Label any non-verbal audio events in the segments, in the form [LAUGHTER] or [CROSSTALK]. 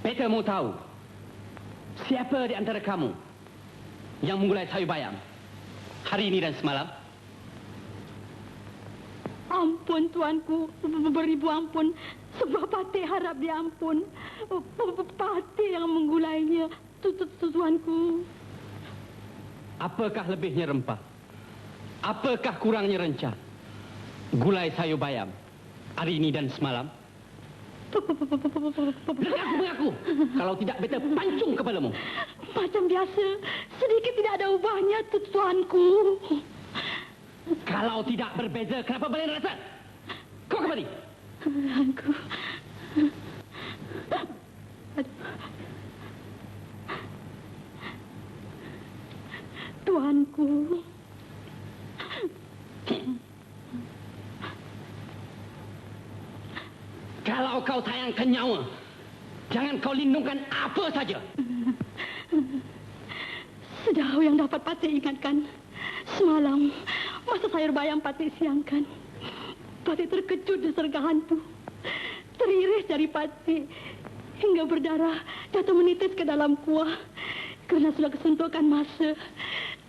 Peter mau tahu siapa di antara kamu yang memulai sayu bayam hari ini dan semalam? Ampun tuanku, beribu ampun. Sebab Patih harap diampun. Patih yang menggulainya, tu, tu, tu, tuanku. Apakah lebihnya rempah? Apakah kurangnya renca? Gulai sayu bayam hari ini dan semalam? Mengaku, mengaku. Kalau tidak, beta pancung kepalamu. Macam biasa, sedikit tidak ada ubahnya, tu, tuanku. Kalau tidak berbeza, kenapa boleh rasa? Kau kembali. Aku... Tuanku. Kalau kau sayangkan nyawa, jangan kau lindungkan apa saja. [LAUGHS] Sejauh yang dapat Patih ingatkan, semalam masa sayur bayam Patih siangkan, Patih terkejut disergah hantu. Teriris dari Patih hingga berdarah jatuh menitis ke dalam kuah kerana sudah kesentuhkan masa.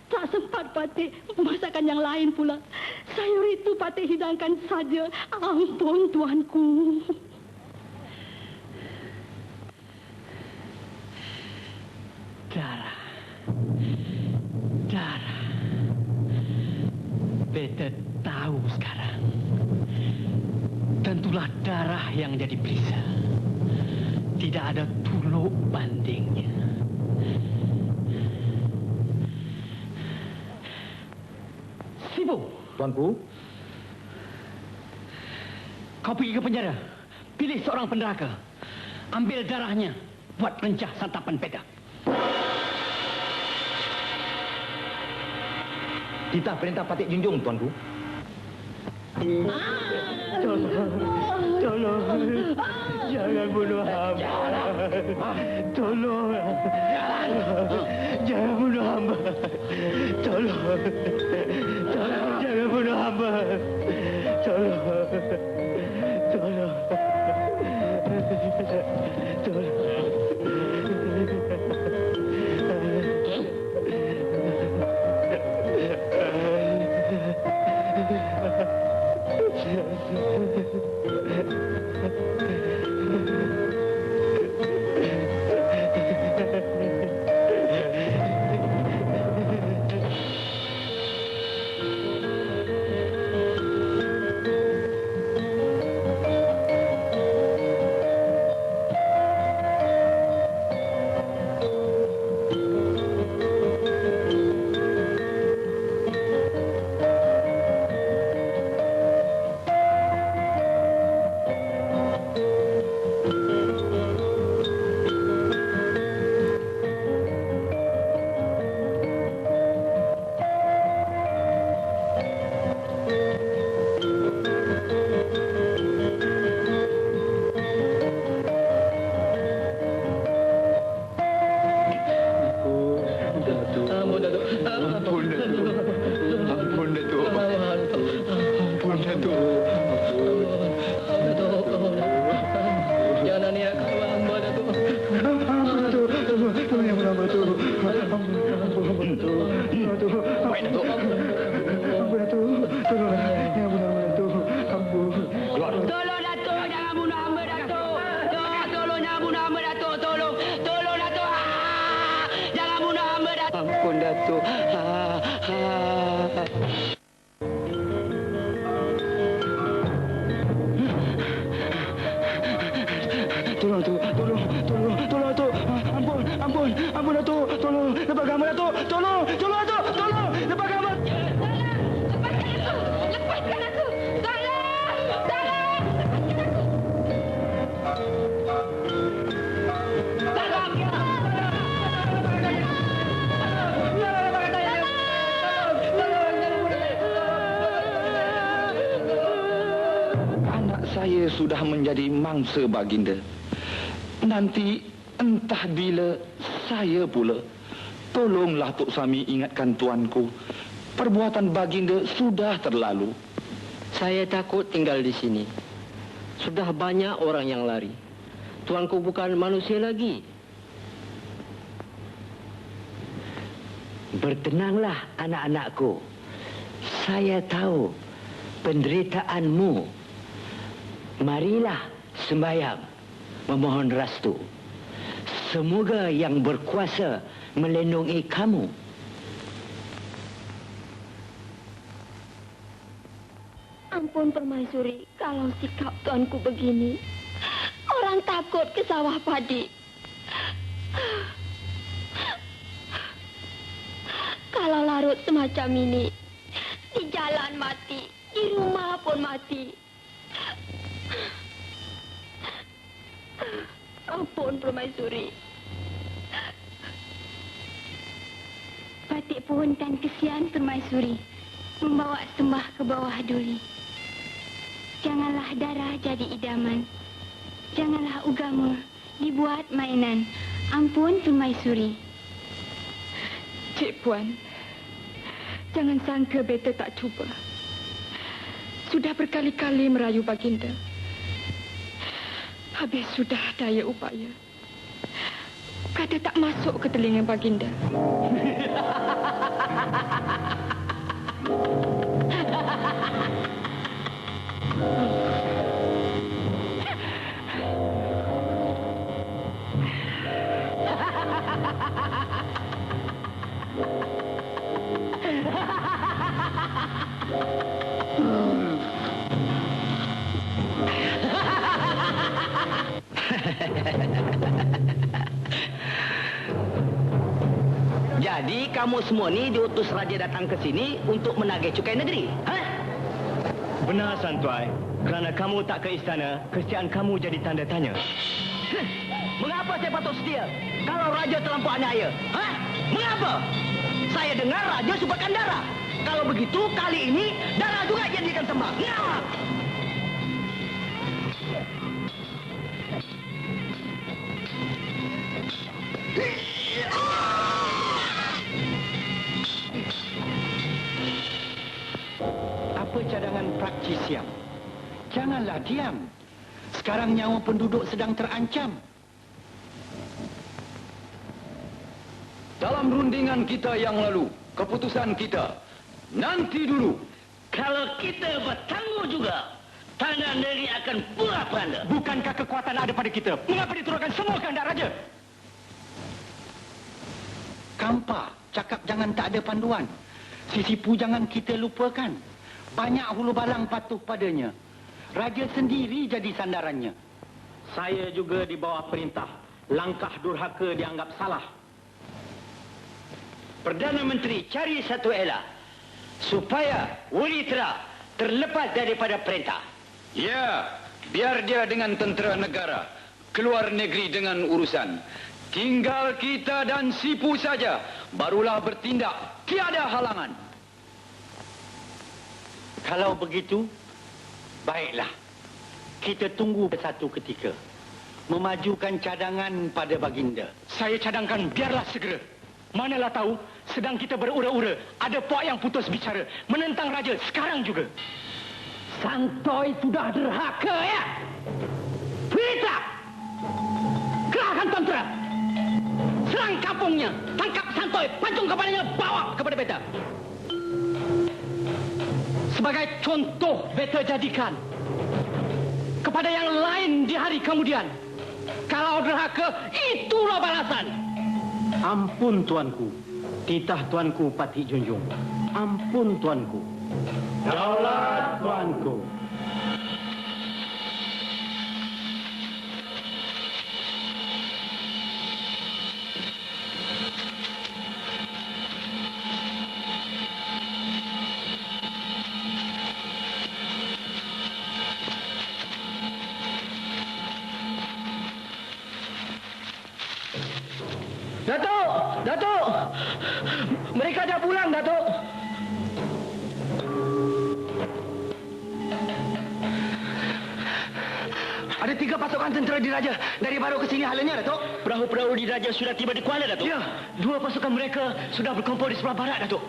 Tak sempat Patih memasakkan yang lain pula. Sayur itu Patih hidangkan saja. Ampun tuanku. Darah. Darah. Beta tahu sekarang. Tentulah darah yang jadi perisa. Tidak ada tuluk bandingnya. Sibu, Tuanku, kau pergi ke penjara. Pilih seorang penderaka. Ambil darahnya. Buat rencah santapan peta. Kita perintah Patik Junjung, Tuanku. Tolong. Jangan bunuh hamba. Tolong. Jangan bunuh hamba. Tolong. Tolong jangan bunuh hamba. Tolong. Tolong. Ampun, Ampun, ampun, Datuk. Tolong, lepaskan hamba, Datuk. Tolong, tolong, Datuk. Tolong! Tolong! Anak saya sudah menjadi mangsa baginda. Nanti entah bila saya pula. Tolonglah Tok Sami ingatkan tuanku. Perbuatan baginda sudah terlalu. Saya takut tinggal di sini. Sudah banyak orang yang lari. tuanku bukan manusia lagi. Bertenanglah anak-anakku. Saya tahu penderitaanmu. Marilah sembahyang memohon restu. Semoga yang berkuasa melindungi kamu. Ampun Permaisuri, kalau sikap tuanku begini, orang takut ke sawah padi. Kalau larut semacam ini, di jalan mati, di rumah pun mati. Ampun Permaisuri. Batik pohon dan kesian Permaisuri membawa sembah ke bawah duri. Janganlah darah jadi idaman. Janganlah ugama dibuat mainan. Ampun Permaisuri. Cik Puan, jangan sangka beta tak cuba. Sudah berkali-kali merayu Baginda. Habis sudah daya upaya. Kata tak masuk ke telinga Baginda. [LAUGHS] Ha ha ha! Jadi kamu semua ni diutus raja datang ke sini untuk menagih cukai negeri. Ha? Benar, Santuai. Kerana kamu tak ke istana, kesetiaan kamu jadi tanda tanya. Mengapa saya patut setia kalau raja terlampau aniaya? Ha? Mengapa? Saya dengar raja supakan darah. Kalau begitu, kali ini darah juga jadikan sembah. Ngawak! Apa cadangan Prakci Siam? Janganlah diam. Sekarang nyawa penduduk sedang terancam. Dalam rundingan kita yang lalu, keputusan kita, nanti dulu. Kalau kita bertangguh juga, tanah negeri akan pura peranda. Bukankah kekuatan ada pada kita? Mengapa diturunkan semua kehendak raja? Kampa, cakap jangan tak ada panduan. Sisipu jangan kita lupakan. Banyak hulu balang patuh padanya. Raja sendiri jadi sandarannya. Saya juga di bawah perintah. Langkah durhaka dianggap salah. Perdana Menteri cari satu elah supaya Wulitra terlepas daripada perintah. Ya, biar dia dengan tentera negara keluar negeri dengan urusan. Tinggal kita dan Sipu saja, barulah bertindak. Tiada halangan. Kalau begitu, baiklah. Kita tunggu satu ketika. Memajukan cadangan pada baginda. Saya cadangkan biarlah segera. Manalah tahu, sedang kita berura-ura. Ada puak yang putus bicara. Menentang raja sekarang juga. Santoy sudah derhaka ya? Perintah! Kerahkan tentera! Serang kampungnya! Tangkap Santoy! Pancung kepalanya! Bawa kepada beta! Sebagai contoh beta jadikan kepada yang lain di hari kemudian. Kalau derhaka, itulah balasan. Ampun tuanku, titah tuanku Patih Junjung. Ampun tuanku. Daulat tuanku. Datuk! Datuk! Mereka dah pulang, Datuk. Ada tiga pasukan tentera diraja dari baru ke sini halnya, Datuk. Perahu-perahu diraja sudah tiba di Kuala, Datuk. Ya, dua pasukan mereka sudah berkumpul di sebelah barat, Datuk.